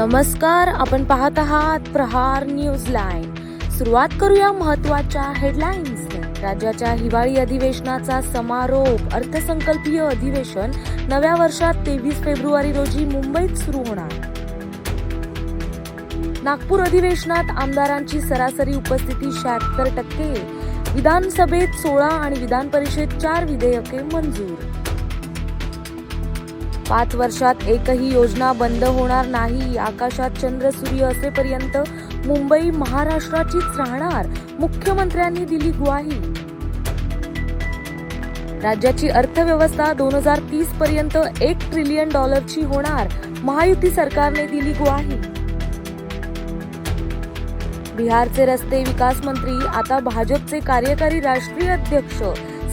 नमस्कार आपण पाहत आहात प्रहार न्यूज लाईन. सुरुवात करूया महत्त्वाच्या हेडलाईन्स राज्याच्या हिवाळी अधिवेशनाचा समारोप अर्थसंकल्पीय अधिवेशन नव्या वर्षात तेवीस फेब्रुवारी रोजी मुंबईत सुरू होणार. नागपूर अधिवेशनात आमदारांची सरासरी उपस्थिती शहात्तर टक्के. विधानसभेत सोळा आणि विधान परिषदेत चार विधेयके मंजूर. पाच वर्षात एकही योजना बंद होणार नाही. आकाशात चंद्र सूर्य असेपर्यंत मुंबई महाराष्ट्राचीच राहणार मुख्यमंत्र्यांनी दिली ग्वाही. राज्याची अर्थव्यवस्था दोन हजार तीस पर्यंत एक ट्रिलियन डॉलरची होणार महायुती सरकारने दिली ग्वाही. बिहारचे रस्ते विकास मंत्री आता भाजपचे कार्यकारी राष्ट्रीय अध्यक्ष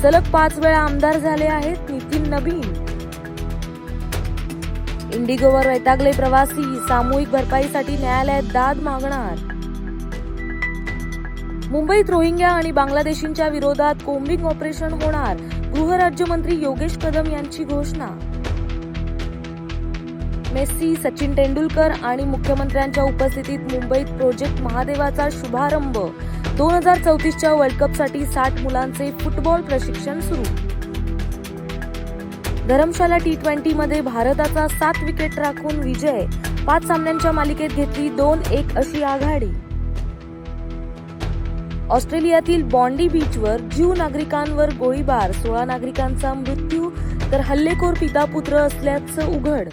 सलग पाच वेळा आमदार झाले आहेत नितीन नबीन इंडिगोवर वैतागले प्रवासी सामूहिक भरपाईसाठी न्यायालयात दाद मागणार. मुंबईत रोहिंग्या आणि बांगलादेशींच्या विरोधात कोम्बिंग ऑपरेशन होणार गृहराज्यमंत्री योगेश कदम यांची घोषणा. मेस्सी सचिन तेंडुलकर आणि मुख्यमंत्र्यांच्या उपस्थितीत मुंबईत प्रोजेक्ट महादेवाचा शुभारंभ. दोन हजार चौतीसच्या वर्ल्ड कपसाठी साठ मुलांचे फुटबॉल प्रशिक्षण सुरू. धरमशाला टी ट्वेंटी मध्ये भारताचा सात विकेट राखून विजय. पाच सामन्यांच्या मालिकेत घेतली दोन एक अशी आघाडी. ऑस्ट्रेलियातील बॉन्डी बीचवर ज्यू नागरिकांवर गोळीबार. सोळा नागरिकांचा मृत्यू तर हल्लेखोर पिता पुत्र असल्याचं उघड.